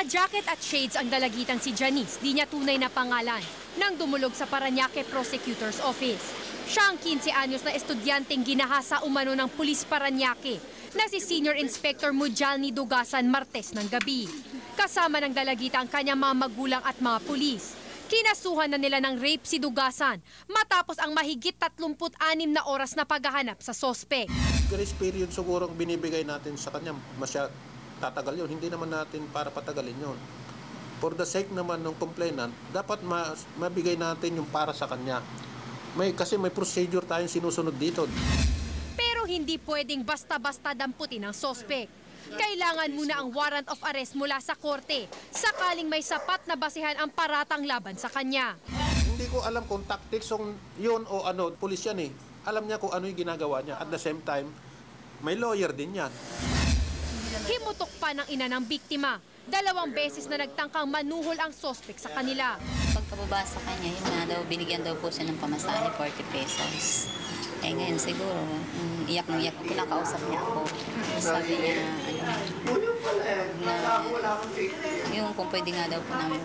Naka-jacket at shades ang dalagitang si Janice, di niya tunay na pangalan, nang dumulog sa Paranaque Prosecutor's Office. Siya ang 15 anyos na estudyanteng ginahasa umano ng Pulis Paranaque na si Senior Inspector Mujalni Dugasan Martes ng gabi. Kasama ng dalagita ang kanyang mga magulang at mga pulis. Kinasuhan na nila ng rape si Dugasan matapos ang mahigit 36 na oras na paghahanap sa sospek. grace period siguro ang binibigay natin sa kanya, masya tatagal yun. Hindi naman natin para patagalin yun. For the sake naman ng complainant, dapat ma- mabigay natin yung para sa kanya. May, kasi may procedure tayong sinusunod dito. Pero hindi pwedeng basta-basta damputin ang sospek. Kailangan muna ang warrant of arrest mula sa korte sakaling may sapat na basihan ang paratang laban sa kanya. Hindi ko alam kung tactics yun o ano, pulis yan eh. Alam niya kung ano yung ginagawa niya. At the same time, may lawyer din yan. Himutok pa ng ina ng biktima. Dalawang beses na nagtangkang manuhol ang sospek sa kanila. Pagkababa sa kanya, yun nga daw, binigyan daw po siya ng pamasahe, 40 pesos. Eh ngayon siguro, mm, iyak nung iyak, kinakausap niya ako. Sabi niya, ano, na, yung kung pwede nga daw po namin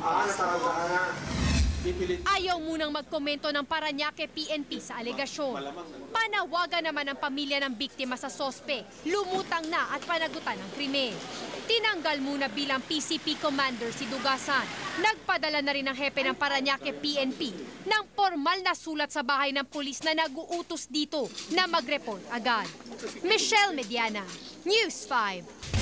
Ayaw munang magkomento ng Paranaque PNP sa alegasyon. Panawagan naman ang pamilya ng biktima sa sospek. Lumutang na at panagutan ng krimen. Tinanggal muna bilang PCP commander si Dugasan. Nagpadala na rin ang hepe ng Paranaque PNP ng formal na sulat sa bahay ng pulis na nag-uutos dito na mag-report agad. Michelle Mediana, News 5.